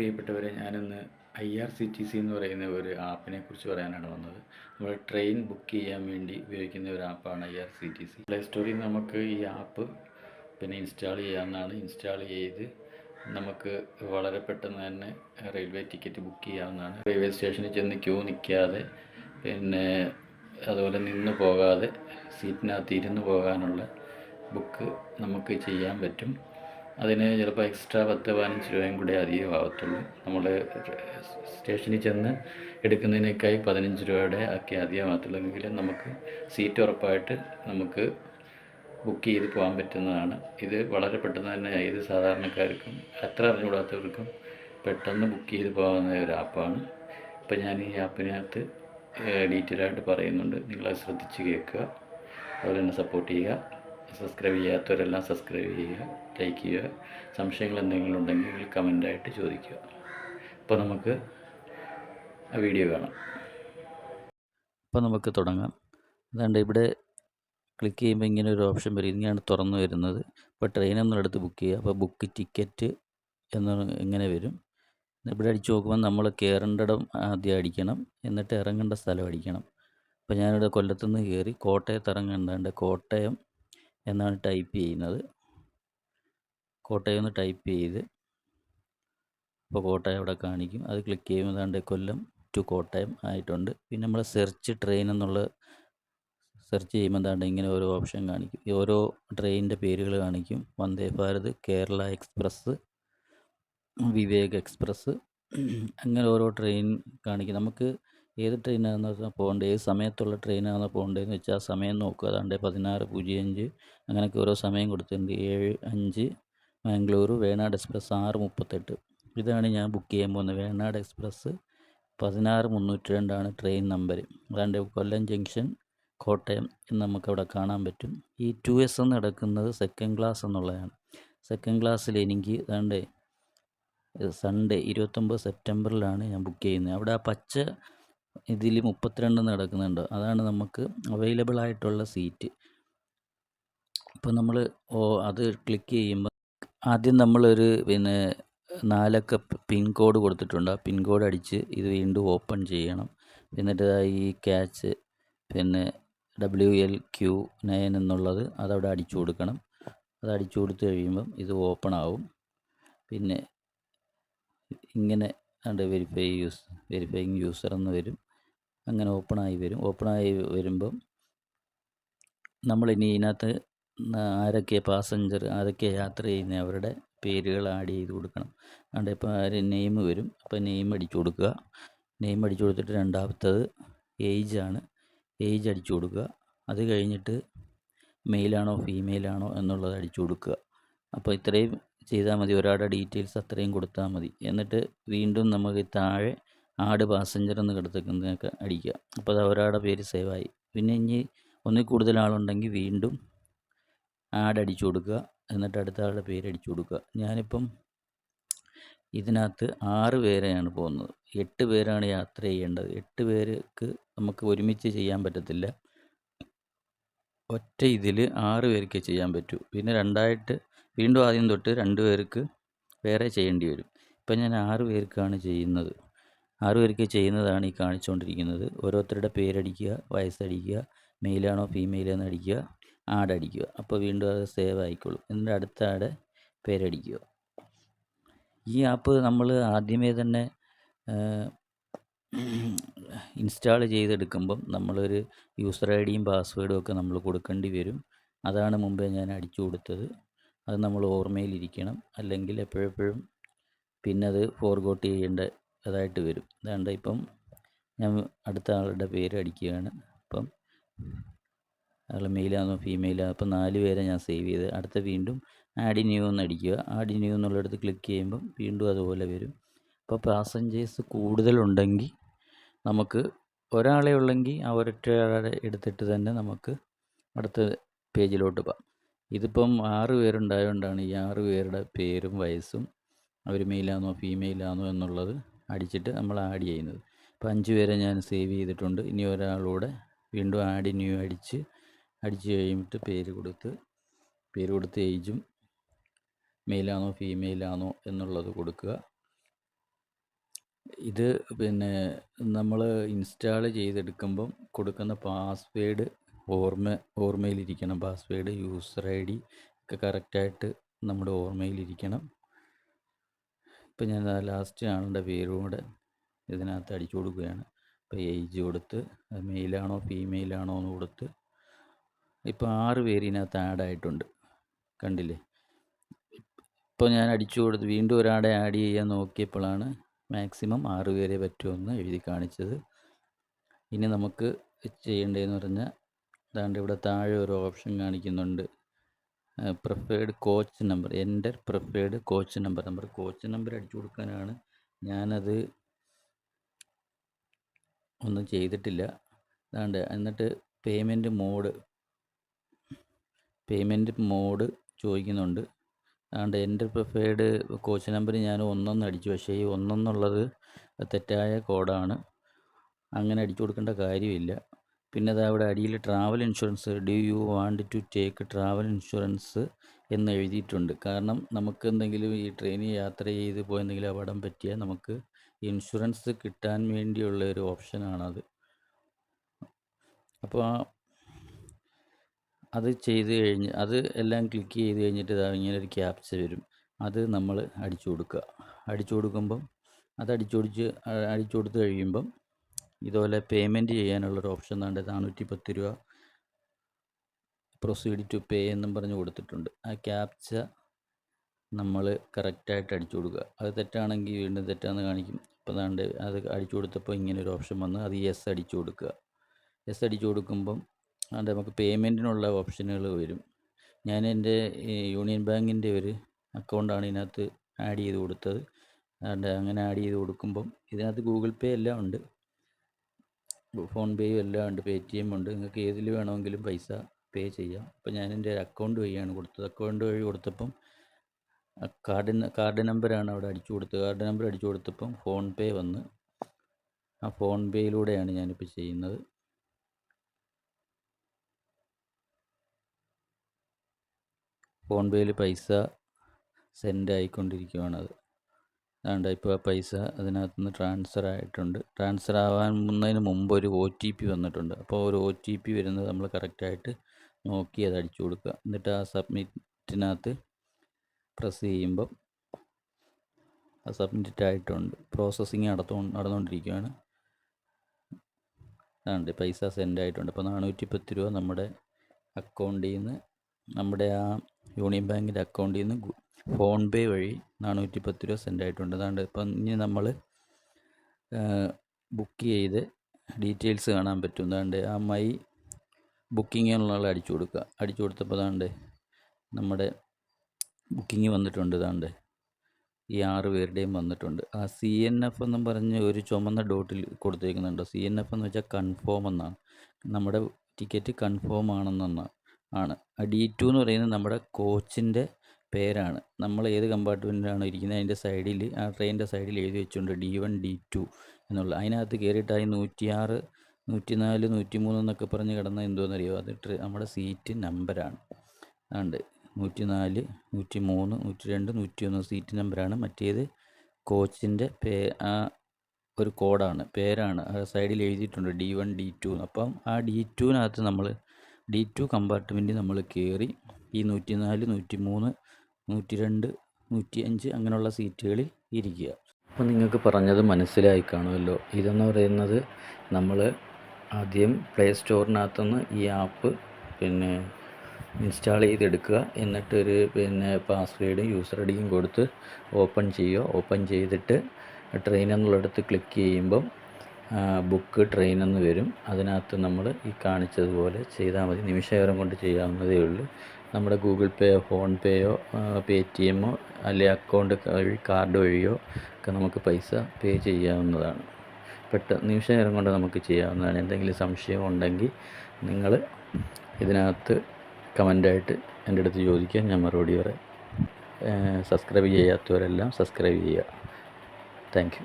പ്രിയപ്പെട്ടവരെ ഞാനിന്ന് I R C T C എന്ന് പറയുന്ന ഒരു ആപ്പിനെ കുറിച്ച് പറയാനാണ് വന്നത്. നമ്മൾ ട്രെയിൻ ബുക്ക് ചെയ്യാൻ വേണ്ടി ഉപയോഗിക്കുന്ന ഒരു ആപ്പാണ് I R C T C. Play സ്റ്റോറിൽ നമുക്ക് ഈ ആപ്പ് പിന്നെ ഇൻസ്റ്റാൾ ചെയ്യാവുന്നതാണ്. ഇൻസ്റ്റാൾ ചെയ്ത് നമുക്ക് വളരെ പെട്ടെന്ന് തന്നെ റെയിൽവേ ടിക്കറ്റ് ബുക്ക് ചെയ്യാവുന്നതാണ്. റെയിൽവേ സ്റ്റേഷനിൽ ചെന്ന് ക്യൂ നിൽക്കാതെ പിന്നെ അതുപോലെ നിന്ന് പോകാതെ സീറ്റിനകത്ത് ഇരുന്ന് പോകാനുള്ള ബുക്ക് നമുക്ക് ചെയ്യാൻ പറ്റും. അതിന് ചിലപ്പോൾ എക്സ്ട്രാ പത്ത് പതിനഞ്ച് രൂപയും കൂടെ അധികം ആവത്തുള്ളൂ. നമ്മൾ സ്റ്റേഷനിൽ ചെന്ന് എടുക്കുന്നതിനേക്കായി പതിനഞ്ച് രൂപയുടെ ഒക്കെ അധികം നമുക്ക് സീറ്റ് ഉറപ്പായിട്ട് നമുക്ക് ബുക്ക് ചെയ്ത് പോകാൻ പറ്റുന്നതാണ്. ഇത് വളരെ പെട്ടെന്ന് തന്നെ ഏത് സാധാരണക്കാർക്കും അത്ര അറിഞ്ഞുകൂടാത്തവർക്കും പെട്ടെന്ന് ബുക്ക് ചെയ്ത് പോകാവുന്ന ഒരു ആപ്പാണ് ഇപ്പം ഞാൻ ഈ ആപ്പിനകത്ത് ഡീറ്റെയിൽ ആയിട്ട് പറയുന്നുണ്ട്. നിങ്ങളത് ശ്രദ്ധിച്ച് കേൾക്കുക. അതുപോലെ തന്നെ സപ്പോർട്ട് ചെയ്യുക. സബ്സ്ക്രൈബ് ചെയ്യാത്തവരെല്ലാം സബ്സ്ക്രൈബ് ചെയ്യുക ലൈക്ക് ചെയ്യുക. സംശയങ്ങൾ എന്തെങ്കിലും ഉണ്ടെങ്കിൽ കമന്റായിട്ട് ചോദിക്കുക. അപ്പോൾ നമുക്ക് ആ വീഡിയോ കാണാം. അപ്പോൾ നമുക്ക് തുടങ്ങാം. അതാണ്ട് ഇവിടെ ക്ലിക്ക് ചെയ്യുമ്പോൾ ഇങ്ങനെ ഒരു ഓപ്ഷൻ വരും. ഇങ്ങനെയാണ് തുറന്നു വരുന്നത്. ഇപ്പോൾ ട്രെയിൻ എന്നുള്ളടത്ത് ബുക്ക് ചെയ്യുക. അപ്പോൾ ബുക്ക് ടിക്കറ്റ് എന്ന് ഇങ്ങനെ വരും. ഇവിടെ അടിച്ച് നോക്കുമ്പോൾ നമ്മൾ കയറേണ്ടിടം ആദ്യം അടിക്കണം. എന്നിട്ട് ഇറങ്ങേണ്ട സ്ഥലം അടിക്കണം. അപ്പോൾ ഞാനിവിടെ കൊല്ലത്തുനിന്ന് കയറി കോട്ടയത്ത് ഇറങ്ങേണ്ടതുണ്ട് കോട്ടയം എന്നാണ് ടൈപ്പ് ചെയ്യുന്നത്. കോട്ടയം എന്ന് ടൈപ്പ് ചെയ്ത്. അപ്പോൾ കോട്ടയം അവിടെ കാണിക്കും. അത് ക്ലിക്ക് ചെയ്യുമ്പോൾ കൊല്ലം ടു കോട്ടയം ആയിട്ടുണ്ട്. പിന്നെ നമ്മൾ സെർച്ച് ട്രെയിൻ എന്നുള്ള സെർച്ച് ചെയ്യുമ്പോൾ എന്താണ്ട് ഇങ്ങനെ ഓരോ ഓപ്ഷൻ കാണിക്കും. ഓരോ ട്രെയിനിന്റെ പേരുകൾ കാണിക്കും. വന്ദേ ഭാരത് കേരള എക്സ്പ്രസ് വിവേക് എക്സ്പ്രസ് അങ്ങനെ ഓരോ ട്രെയിൻ കാണിക്കും. നമുക്ക് ഏത് ട്രെയിനാണെന്ന് പോകേണ്ടത് ഏത് സമയത്തുള്ള ട്രെയിനാണ് പോകേണ്ടതെന്ന് വെച്ചാൽ ആ സമയം നോക്കുക. അതാണ്ട് പതിനാറ് പൂജ്യം അഞ്ച് അങ്ങനെയൊക്കെ ഓരോ സമയം കൊടുത്തിട്ടുണ്ട്. ഏഴ് അഞ്ച് മാംഗ്ലൂർ വേണാട് എക്സ്പ്രസ് ആറ് മുപ്പത്തെട്ട്. ഇതാണ് ഞാൻ ബുക്ക് ചെയ്യാൻ പോകുന്നത്. വേണാട് എക്സ്പ്രസ് പതിനാറ് മുന്നൂറ്റി രണ്ടാണ് ട്രെയിൻ നമ്പർ അതാണ്ട് കൊല്ലം ജംഗ്ഷൻ കോട്ടയം എന്ന് നമുക്കവിടെ കാണാൻ പറ്റും. ഈ ടു എസ് എന്ന് നടക്കുന്നത് സെക്കൻഡ് ക്ലാസ് എന്നുള്ളതാണ്. സെക്കൻഡ് ക്ലാസ്സിൽ എനിക്ക് അതാണ്ട് സൺഡേ ഇരുപത്തൊമ്പത് സെപ്റ്റംബറിലാണ് ഞാൻ ബുക്ക് ചെയ്യുന്നത്. അവിടെ ആ പച്ച ഇതിൽ മുപ്പത്തിരണ്ട് നടക്കുന്നുണ്ട്. അതാണ് നമുക്ക് അവൈലബിൾ ആയിട്ടുള്ള സീറ്റ് ഇപ്പോൾ നമ്മൾ ഓ അത് ക്ലിക്ക് ചെയ്യുമ്പോൾ ആദ്യം നമ്മളൊരു പിന്നെ നാലക്ക പിൻ കോഡ് കൊടുത്തിട്ടുണ്ട്. ആ പിൻ കോഡ് അടിച്ച് ഇത് വീണ്ടും ഓപ്പൺ ചെയ്യണം. എന്നിട്ട് ഈ ക്യാച്ച് പിന്നെ ഡബ്ല്യു എൽ ക്യു നയൻ എന്നുള്ളത് അതവിടെ അടിച്ചു കൊടുക്കണം. അത് അടിച്ചു കൊടുത്തു കഴിയുമ്പം ഇത് ഓപ്പൺ ആവും. പിന്നെ ഇങ്ങനെ വെരിഫൈ യൂസ് വെരിഫൈങ് യൂസർ എന്ന് വരും. അങ്ങനെ ഓപ്പണായി വരും. ഓപ്പണായി വരുമ്പം നമ്മളിനി ഇതിനകത്ത് ആരൊക്കെ പാസഞ്ചർ ആരൊക്കെ യാത്ര ചെയ്യുന്ന അവരുടെ പേരുകൾ ആഡ് ചെയ്ത് കൊടുക്കണം. അതുകൊണ്ട് ഇപ്പോൾ ആര് നെയിം വരും. അപ്പോൾ നെയിം അടിച്ചു കൊടുക്കുക. നെയിം അടിച്ചു കൊടുത്തിട്ട് രണ്ടാമത്തത് ഏജ് ആണ്. ഏജ് അടിച്ചു കൊടുക്കുക. അത് കഴിഞ്ഞിട്ട് മെയിലാണോ ഫീമെയിലാണോ എന്നുള്ളത് അടിച്ചു കൊടുക്കുക. അപ്പോൾ ഇത്രയും ചെയ്താൽ മതി. ഒരാളുടെ ഡീറ്റെയിൽസ് അത്രയും കൊടുത്താൽ മതി. എന്നിട്ട് വീണ്ടും നമുക്ക് താഴെ ആഡ് പാസഞ്ചർ എന്ന് കിടക്കുന്നതൊക്കെ അടിക്കുക. അപ്പോൾ അത് ഒരാളുടെ പേര് സേവായി പിന്നെ ഇനി ഒന്നിൽ കൂടുതൽ ആളുണ്ടെങ്കിൽ വീണ്ടും ആഡ് അടിച്ചു കൊടുക്കുക. എന്നിട്ട് അടുത്ത ആളുടെ പേര് അടിച്ചു കൊടുക്കുക. ഞാനിപ്പം ഇതിനകത്ത് ആറ് പേരെയാണ് പോകുന്നത്. എട്ട് പേരാണ് യാത്ര ചെയ്യേണ്ടത്. എട്ട് പേർക്ക് നമുക്ക് ഒരുമിച്ച് ചെയ്യാൻ പറ്റത്തില്ല. ഒറ്റ ഇതിൽ ആറ് പേർക്ക് ചെയ്യാൻ പറ്റൂ. പിന്നെ രണ്ടായിട്ട് വീണ്ടും ആദ്യം തൊട്ട് രണ്ട് പേർക്ക് വേറെ ചെയ്യേണ്ടി വരും. ഇപ്പം ഞാൻ ആറ് പേർക്കാണ് ചെയ്യുന്നത്. ആറ് പേർക്ക് ചെയ്യുന്നതാണ് ഈ കാണിച്ചുകൊണ്ടിരിക്കുന്നത്. ഓരോരുത്തരുടെ പേരടിക്കുക വയസ്സടിക്കുക മെയിലാണോ ഫീമെയിലാണോ അടിക്കുക ആഡ് അടിക്കുക അപ്പോൾ വീണ്ടും അത് സേവ് ആയിക്കോളും. എന്നിട്ട് അടുത്ത ആടെ പേരടിക്കുക. ഈ ആപ്പ് നമ്മൾ ആദ്യമേ തന്നെ ഇൻസ്റ്റാൾ ചെയ്തെടുക്കുമ്പം നമ്മളൊരു യൂസർ ഐ ഡിയും പാസ്വേഡും ഒക്കെ നമ്മൾ കൊടുക്കേണ്ടി വരും. അതാണ് മുമ്പേ ഞാൻ അടിച്ചു കൊടുത്തത്. അത് നമ്മൾ ഓർമ്മയിലിരിക്കണം അല്ലെങ്കിൽ എപ്പോഴെപ്പോഴും പിന്നത് ഫോർഗോട്ട് ചെയ്യേണ്ട അതായിട്ട് വരും. അതുകൊണ്ട് ഇപ്പം ഞാൻ അടുത്ത ആളുടെ പേര് അടിക്കുകയാണ്. അപ്പം അയാൾ മെയിലാണോ ഫീമെയിലാണോ അപ്പം നാല് പേരെ ഞാൻ സേവ് ചെയ്ത് അടുത്ത വീണ്ടും ആഡ് ന്യൂ എന്ന് അടിക്കുക. ആഡ് ന്യൂ എന്നുള്ളിടത്ത് ക്ലിക്ക് ചെയ്യുമ്പം വീണ്ടും അതുപോലെ വരും. അപ്പോൾ പാസഞ്ചേഴ്സ് കൂടുതലുണ്ടെങ്കിൽ നമുക്ക് ഒരാളെ ഉള്ളെങ്കിൽ ആ ഒരൊറ്റയാളെ എടുത്തിട്ട് തന്നെ നമുക്ക് അടുത്ത പേജിലോട്ട് പോകാം. ഇതിപ്പം ആറ് പേരുണ്ടായതുകൊണ്ടാണ് ഈ ആറ് പേരുടെ പേരും വയസ്സും അവർ മെയിലാണോ ഫീമെയിലാണോ എന്നുള്ളത് അടിച്ചിട്ട് നമ്മൾ ആഡ് ചെയ്യുന്നത്. ഇപ്പോൾ അഞ്ച് പേരെ ഞാൻ സേവ് ചെയ്തിട്ടുണ്ട്. ഇനി ഒരാളൂടെ വീണ്ടും ആഡ് ന്യൂ അടിച്ച് അടിച്ച് കഴിഞ്ഞിട്ട് പേര് കൊടുത്ത് പേര് കൊടുത്ത് ഏജും മെയിലാണോ ഫീമെയിലാണോ എന്നുള്ളത് കൊടുക്കുക. ഇത് പിന്നെ നമ്മൾ ഇൻസ്റ്റാൾ ചെയ്തെടുക്കുമ്പം കൊടുക്കുന്ന പാസ്വേഡ് ഓർമ്മ ഓർമ്മയിലിരിക്കണം. പാസ്വേഡ് യൂസർ ഐ ഡി ഒക്കെ കറക്റ്റായിട്ട് നമ്മുടെ ഓർമ്മയിലിരിക്കണം. ഇപ്പം ഞാൻ ലാസ്റ്റ് ആളുടെ പേരും കൂടെ ഇതിനകത്ത് അടിച്ചു കൊടുക്കുകയാണ്. ഇപ്പോൾ ഏജ് കൊടുത്ത് മെയിലാണോ ഫീമെയിലാണോ എന്ന് കൊടുത്ത് ഇപ്പോൾ ആറ് പേര് ഇതിനകത്ത് ആഡായിട്ടുണ്ട് കണ്ടില്ലേ? ഇപ്പോൾ ഞാൻ അടിച്ചു കൊടുത്ത് വീണ്ടും ഒരാളെ ആഡ് ചെയ്യാൻ നോക്കിയപ്പോഴാണ് മാക്സിമം ആറ് പേരെ പറ്റുമെന്ന് എഴുതി കാണിച്ചത്. ഇനി നമുക്ക് ചെയ്യേണ്ടതെന്ന് പറഞ്ഞാൽ അതാണ്ട് ഇവിടെ താഴെ ഒരു ഓപ്ഷൻ കാണിക്കുന്നുണ്ട്. പ്രിഫേർഡ് കോച്ച് നമ്പർ എന്റെ preferred coach number number coach number അടിച്ചു കൊടുക്കാനാണ് ഞാനത് ഒന്നും ചെയ്തിട്ടില്ല. അതാണ്ട് എന്നിട്ട് പേയ്മെന്റ് മോഡ് പേയ്മെന്റ് മോഡ് ചോദിക്കുന്നുണ്ട്. അതുകൊണ്ട് എന്റെ പ്രിഫേർഡ് കോച്ച് നമ്പർ ഞാൻ ഒന്നൊന്ന് അടിച്ചു. പക്ഷേ ഈ ഒന്നെന്നുള്ളത് തെറ്റായ കോഡാണ് അങ്ങനെ അടിച്ചു കൊടുക്കേണ്ട കാര്യമില്ല. പിന്നെ അത് അവിടെ അടിയിൽ travel insurance do you want to take travel insurance എന്ന് എഴുതിയിട്ടുണ്ട്. കാരണം നമുക്ക് എന്തെങ്കിലും ഈ ട്രെയിനിൽ യാത്ര ചെയ്ത് പോയി എന്തെങ്കിലും അപകടം പറ്റിയാൽ നമുക്ക് ഇൻഷുറൻസ് കിട്ടാൻ വേണ്ടിയുള്ള ഒരു ഓപ്ഷനാണത് അപ്പോൾ അത്. ചെയ്ത് കഴിഞ്ഞ് അത് എല്ലാം ക്ലിക്ക് ചെയ്ത് കഴിഞ്ഞിട്ട് ഇങ്ങനെ ഒരു ക്യാപ്ച വരും. അത് നമ്മൾ അടിച്ചു കൊടുക്കുക. അടിച്ചു കൊടുക്കുമ്പം അത് അടിച്ചു കൊടുത്ത് അടിച്ചു കൊടുത്ത് കഴിയുമ്പം ഇതുപോലെ പേയ്മെന്റ് ചെയ്യാനുള്ളൊരു ഓപ്ഷൻ ഉണ്ട് നാനൂറ്റി പത്ത് രൂപ പ്രൊസീഡ് ടു പേ എന്നും പറഞ്ഞ് കൊടുത്തിട്ടുണ്ട്. ആ ക്യാപ്ച നമ്മൾ കറക്റ്റായിട്ട് അടിച്ചു കൊടുക്കുക. അത് തെറ്റാണെങ്കിൽ വീണ്ടും തെറ്റാന്ന് കാണിക്കും. അപ്പോൾ അതാണ്ട് അത് അടിച്ചു കൊടുത്തപ്പോൾ ഇങ്ങനെ ഒരു ഓപ്ഷൻ വന്ന് അത് യെസ് അടിച്ചു കൊടുക്കുക. യെസ് അടിച്ചു കൊടുക്കുമ്പം അത് നമുക്ക് പേയ്മെന്റിനുള്ള ഓപ്ഷനുകൾ വരും. ഞാൻ എന്റെ യൂണിയൻ ബാങ്കിന്റെ ഒരു അക്കൗണ്ടാണ് ഇതിനകത്ത് ആഡ് ചെയ്ത് കൊടുത്തത്. അതുകൊണ്ട് അങ്ങനെ ആഡ് ചെയ്ത് കൊടുക്കുമ്പം ഇതിനകത്ത് ഗൂഗിൾ പേ എല്ലാം ഉണ്ട്. ഫോൺ പേയും എല്ലാം ഉണ്ട് പേ ടി എം ഉണ്ട് നിങ്ങൾക്ക് ഏതിൽ വേണമെങ്കിലും പൈസ പേ ചെയ്യാം. അപ്പോൾ ഞാൻ എന്റെ അക്കൗണ്ട് വഴിയാണ് കൊടുത്തത്. അക്കൗണ്ട് വഴി കൊടുത്തപ്പം കാർഡ് കാർഡ് നമ്പറാണ് അവിടെ അടിച്ചു കൊടുത്തത്. കാർഡ് നമ്പർ അടിച്ചു കൊടുത്തപ്പം ഫോൺ പേ വന്ന് ആ ഫോൺ പേയിലൂടെയാണ് ഞാനിപ്പോൾ ചെയ്യുന്നത്. ഫോൺ പേയിൽ പൈസ സെൻഡ് ആയിക്കൊണ്ടിരിക്കുകയാണത് അതുകൊണ്ട് ഇപ്പോൾ ആ പൈസ അതിനകത്ത് നിന്ന് ട്രാൻസ്ഫർ ആയിട്ടുണ്ട്. ട്രാൻസ്ഫർ ആവാൻ മുമ്പ് ഒരു ഒ ടി പി വന്നിട്ടുണ്ട്. അപ്പോൾ ഒരു ഒ ടി പി വരുന്നത് നമ്മൾ കറക്റ്റായിട്ട് നോക്കി അത് അടിച്ചു കൊടുക്കുക. എന്നിട്ട് ആ സബ്മിറ്റിനകത്ത് പ്രസ് ചെയ്യുമ്പം ആ സബ്മിറ്റ് ആയിട്ടുണ്ട്. പ്രോസസ്സിങ് നടത്തോ നടന്നുകൊണ്ടിരിക്കുകയാണ് അതുകൊണ്ട് പൈസ സെൻഡ് ആയിട്ടുണ്ട്. അപ്പോൾ നാനൂറ്റി പത്ത് രൂപ നമ്മുടെ അക്കൗണ്ടിൽ നിന്ന് നമ്മുടെ ആ യൂണിയൻ ബാങ്കിന്റെ അക്കൗണ്ടിൽ നിന്ന് ഫോൺ പേ വഴി നാനൂറ്റി പത്ത് രൂപ സെൻഡ് ആയിട്ടുണ്ട് അതാണ്ട് ഇപ്പം ഇനി നമ്മൾ ബുക്ക് ചെയ്ത് ഡീറ്റെയിൽസ് കാണാൻ പറ്റും. അതാണ്ട് ആ മൈ ബുക്കിംഗ് എന്നുള്ള അടിച്ചു കൊടുക്കുക. അടിച്ചു കൊടുത്തപ്പോൾ അതാണ്ട് നമ്മുടെ ബുക്കിംഗ് വന്നിട്ടുണ്ട്. ഇതാണ്ട് ഈ ആറ് പേരുടെയും വന്നിട്ടുണ്ട്. ആ സി എൻ എഫ് എന്നും പറഞ്ഞ് ഒരു ചുമന്ന ഡോട്ടിൽ കൊടുത്തേക്കുന്നുണ്ട്. സി എൻ എഫ് എന്ന് വെച്ചാൽ കൺഫേം എന്നാണ്. നമ്മുടെ ടിക്കറ്റ് കൺഫേം ആണെന്നാണ് ആണ്. ആ ഡി ടു എന്ന് പറയുന്നത് നമ്മുടെ കോച്ചിന്റെ പേരാണ്. നമ്മൾ ഏത് കമ്പാർട്ട്മെന്റിലാണോ ഇരിക്കുന്നത് അതിന്റെ സൈഡിൽ ആ ട്രെയിനിന്റെ സൈഡിൽ എഴുതി വെച്ചുകൊണ്ട് ഡി വൺ ഡി ടു എന്നുള്ള. അതിനകത്ത് കയറിയിട്ടായി നൂറ്റിയാറ് നൂറ്റിനാല് നൂറ്റി മൂന്ന് എന്നൊക്കെ പറഞ്ഞ് കിടന്ന എന്തോന്നറിയോ? അത് നമ്മുടെ സീറ്റ് നമ്പറാണ്. അതുകൊണ്ട് നൂറ്റി നാല് നൂറ്റി രണ്ട് നൂറ്റി ഒന്ന് സീറ്റ് നമ്പറാണ്. മറ്റേത് കോച്ചിന്റെ പേ ആ ഒരു കോഡാണ്. പേരാണ്. സൈഡിൽ എഴുതിയിട്ടുണ്ട് ഡി വൺ ഡി ടു അപ്പം ആ ഡി ടുവിനകത്ത് നമ്മൾ ഡി ടു കമ്പാർട്ട്മെന്റ് നമ്മൾ കയറി ഈ നൂറ്റി നാല് നൂറ്റി രണ്ട് നൂറ്റി അഞ്ച് അങ്ങനെയുള്ള സീറ്റുകളിൽ ഇരിക്കുക. അപ്പോൾ നിങ്ങൾക്ക് പറഞ്ഞത് മനസ്സിലായി കാണുമല്ലോ. ഇതെന്ന് പറയുന്നത് നമ്മൾ ആദ്യം പ്ലേ സ്റ്റോറിനകത്തുനിന്ന് ഈ ആപ്പ് പിന്നെ ഇൻസ്റ്റാൾ ചെയ്തെടുക്കുക. എന്നിട്ടൊരു പിന്നെ പാസ്വേഡും യൂസർ ഐഡിയും ഡിയും കൊടുത്ത് ഓപ്പൺ ചെയ്യുക. ഓപ്പൺ ചെയ്തിട്ട് ട്രെയിൻ എന്നുള്ളിടത്ത് ക്ലിക്ക് ചെയ്യുമ്പം ബുക്ക് ട്രെയിൻ എന്ന് വരും. അതിനകത്ത് നമ്മൾ ഈ കാണിച്ചതുപോലെ ചെയ്താൽ മതി. നിമിഷകരം കൊണ്ട് ചെയ്യാവുന്നതേ ഉള്ളൂ. നമ്മുടെ ഗൂഗിൾ പേയോ ഫോൺ പേയോ പേ ടി എമ്മോ അല്ലെങ്കിൽ അക്കൗണ്ട് വഴി കാർഡ് വഴിയോ ഒക്കെ നമുക്ക് പൈസ പേ ചെയ്യാവുന്നതാണ്. പെട്ടെന്ന് നിമിഷനേരം കൊണ്ട് നമുക്ക് ചെയ്യാവുന്നതാണ്. എന്തെങ്കിലും സംശയം ഉണ്ടെങ്കിൽ നിങ്ങൾ ഇതിനകത്ത് കമന്റായിട്ട് എന്റെ അടുത്ത് ചോദിക്കുക. ഞാൻ മറുപടി പറയാം. സബ്സ്ക്രൈബ് ചെയ്യാത്തവരെല്ലാം സബ്സ്ക്രൈബ് ചെയ്യുക. താങ്ക്